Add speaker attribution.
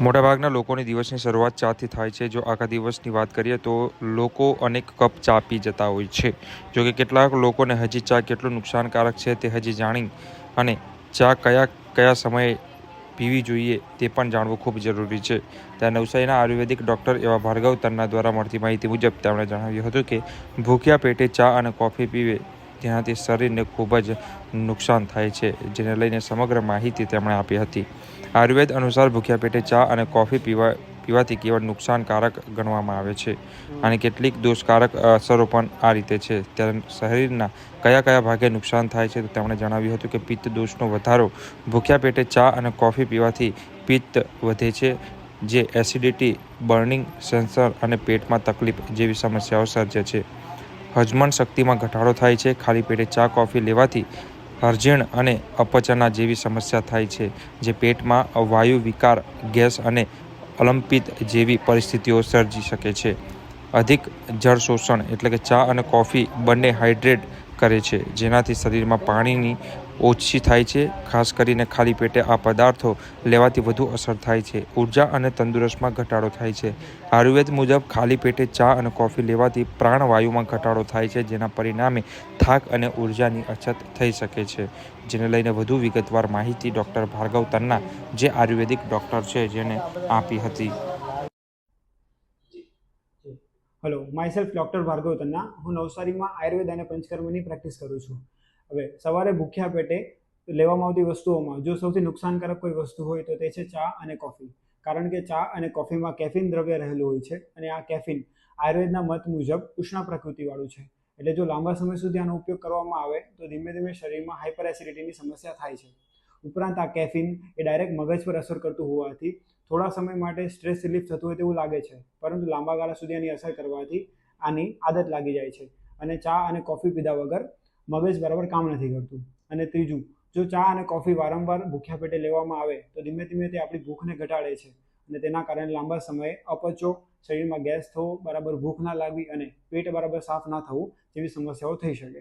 Speaker 1: મોટાભાગના લોકોની દિવસની શરૂઆત ચાથી થાય છે. જો આખા દિવસની વાત કરીએ તો લોકો અનેક કપ ચા પી જતા હોય છે. જો કે કેટલાક લોકોને હજી ચા કેટલું નુકસાનકારક છે તે હજી જાણી અને ચા કયા કયા સમયે પીવી જોઈએ તે પણ જાણવું ખૂબ જરૂરી છે. ત્યાં નવસારીના આયુર્વેદિક ડૉક્ટર એવા ભાર્ગવ તન્ના દ્વારા મળતી માહિતી મુજબ તેમણે જણાવ્યું હતું કે, ભૂખ્યા પેટે ચા અને કોફી પીવે તેનાથી શરીરને ખૂબ જ નુકસાન થાય છે, જેને લઈને સમગ્ર માહિતી તેમણે આપી હતી. આયુર્વેદ અનુસાર ભૂખ્યા પેટે ચા અને કોફી પીવા પીવાથી કેવળ નુકસાનકારક ગણવામાં આવે છે અને કેટલીક દોષકારક અસરો પણ આ રીતે છે. ત્યારે શરીરના કયા કયા ભાગે નુકસાન થાય છે તો તેમણે જણાવ્યું હતું કે પિત્ત દોષનો વધારો ભૂખ્યા પેટે ચા અને કોફી પીવાથી પિત્ત વધે છે, જે એસિડિટી, બર્નિંગ સેન્સર અને પેટમાં તકલીફ જેવી સમસ્યાઓ સર્જે છે. હજમન શક્તિમાં ઘટાડો થાય છે. ખાલી પેટે ચા, કોફી લેવાથી અરજીણ અને અપચના જેવી સમસ્યા થાય છે, જે પેટમાં વાયુ, વિકાર, ગેસ અને અલંપિત જેવી પરિસ્થિતિઓ સર્જી શકે છે. અધિક જળ શોષણ એટલે કે ચા અને કોફી બંને હાઇડ્રેટ કરે છે, જેનાથી શરીરમાં પાણીની ઓછી થાય છે. ખાસ કરીને ખાલી પેટે આ પદાર્થો લેવાથી વધુ અસર થાય છે. ઊર્જા અને તંદુરસ્તમાં ઘટાડો થાય છે. આયુર્વેદ મુજબ ખાલી પેટે ચા અને કોફી લેવાથી પ્રાણવાયુમાં ઘટાડો થાય છે, જેના પરિણામે થાક અને ઉર્જાની અછત થઈ શકે છે. જેને લઈને વધુ વિગતવાર માહિતી ડૉક્ટર ભાર્ગવ તન્ના, જે આયુર્વેદિક ડૉક્ટર છે જેને આપી હતી.
Speaker 2: Hello my self doctor Bhargav Tanna. હું નવસારીમાં આયુર્વેદ અને પંચકર્મની પ્રેક્ટિસ કરું છું. હવે સવારે ભૂખ્યા પેટે લેવામાં આવતી વસ્તુઓમાં જો સૌથી નુકસાનકારક કોઈ વસ્તુ હોય તો તે છે ચા અને કોફી. કારણ કે ચા અને કોફીમાં કેફીન દ્રવ્ય રહેલું હોય છે અને આ કેફીન આયુર્વેદના મત મુજબ ઉષ્ણ પ્રકૃતિવાળું છે. એટલે જો લાંબા સમય સુધી આનો ઉપયોગ કરવામાં આવે તો ધીમે ધીમે શરીરમાં હાઇપર એસિડિટીની સમસ્યા થાય છે. ઉપરાંત આ કેફીન એ ડાયરેક્ટ મગજ પર અસર કરતું હોવાથી થોડા સમય માટે સ્ટ્રેસ રિલીફ થતું હોય તેવું લાગે છે. પરંતુ લાંબા ગાળા સુધી આની અસર કરવાથી આની આદત લાગી જાય છે. અને ચા અને કોફી પીધા વગર મગજ બરાબર કામ નથી કરતું. અને ત્રીજું, જો ચા અને કોફી વારંવાર ભૂખ્યા પેટે લેવામાં આવે, તો ધીમે ધીમે તે આપણી ભૂખને ઘટાડે છે. અને તેના કારણે લાંબા સમયે અપચો શરીરમાં ગેસ થવો બરાબર ભૂખ ના લાગવી અને પેટ બરાબર સાફ ના થવું જેવી સમસ્યાઓ થઈ શકે.